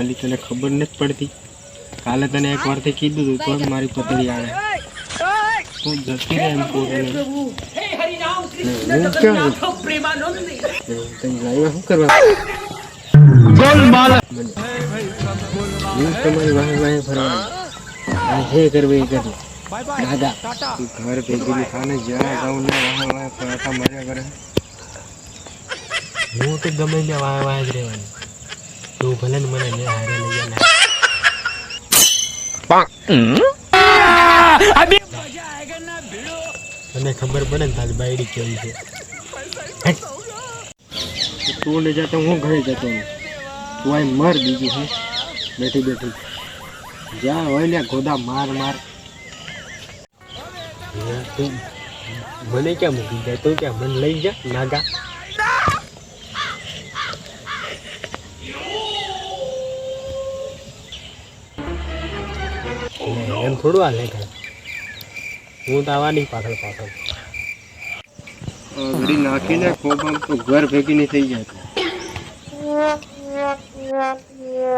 ખાલી તને ખબર નથી પડતી. કાલે તને એક વારથી કીધું હતું તો મારી પતરી આવે. તું જતી રહે એમ પોતાને શું કરવા? હું તમારી વાહે વાહે ફરવાની? હે કરવી એ કરવી. દાદા તું ઘર ભેગી ખાને જ્યાં જાઉં ને વાહે વાહે ફરતા મજા કરે. હું તો ગમે ત્યાં વાહે વાહે જ રહેવાની. તું ભલે ને મને લે હારે લઈ જા ને તને ખબર પડે ને તારી બાયડી કેવી છે. તું ને જતો હું ઘરે જતો તું આ મર બીજું હું બેઠી બેઠી જ્યાં હોય ને ગોદા માર માર યાર, તું મને ક્યાં મૂકી જાય તું ક્યાં મને લઈ જા નાગા એમ થોડું હાલે કાંઈ હું તો આવવાની પાછળ પાછળ. ઘડી નાખીને ખોબામ તો ઘર ભેગી નહીં થઈ જાય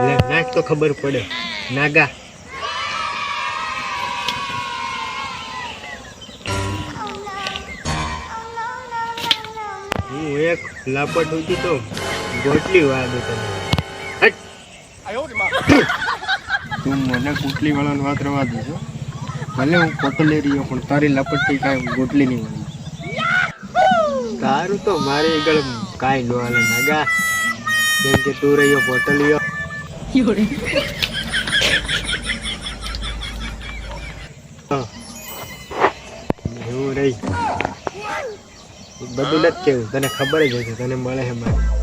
લે નાખ તો ખબર પડે. નાગા. હું એક લાપટ ઉઠી તો ગોટલી વાળું તને હટ. તું મને કુટલી વાળાની વાત રવા દેજો. ભલે હું કોટલે રહ્યો પણ તારી લપટથી કાંઈ ગોટલી નહીં મળી તારું તો મારે આગળ કાંઈ ન હાલે નાગા. કેમ કે તું રહ્યો પોટલીઓ હું. એવું રહી. બધું નથી કેવું તને ખબર જ હશે તને મળે છે મારે.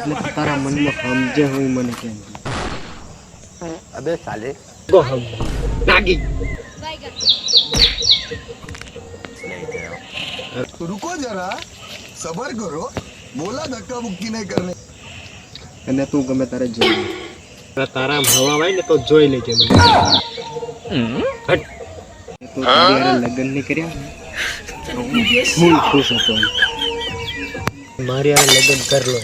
એટલે તારા મનમાં સમજે હું મને કેમ અબે સાલે રુકો જરા. સબર કરો. બોલા ધક્કા મુક્કી નહીં કરને. અને તું ગમે તારે જોઈ તારા હવા હોય ને તો જોઈ લેજે મને. તો લગ્ન નહીં કર્યા ખુશ હતો મારે આ લગ્ન કરલો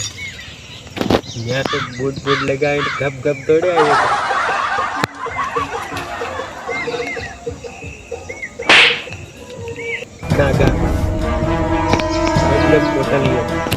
કર લો ત્યાં તો બૂટ બૂટ લગાવીને ગપ ગપ દોડે આવ્યો નાગા એટલે પોતાની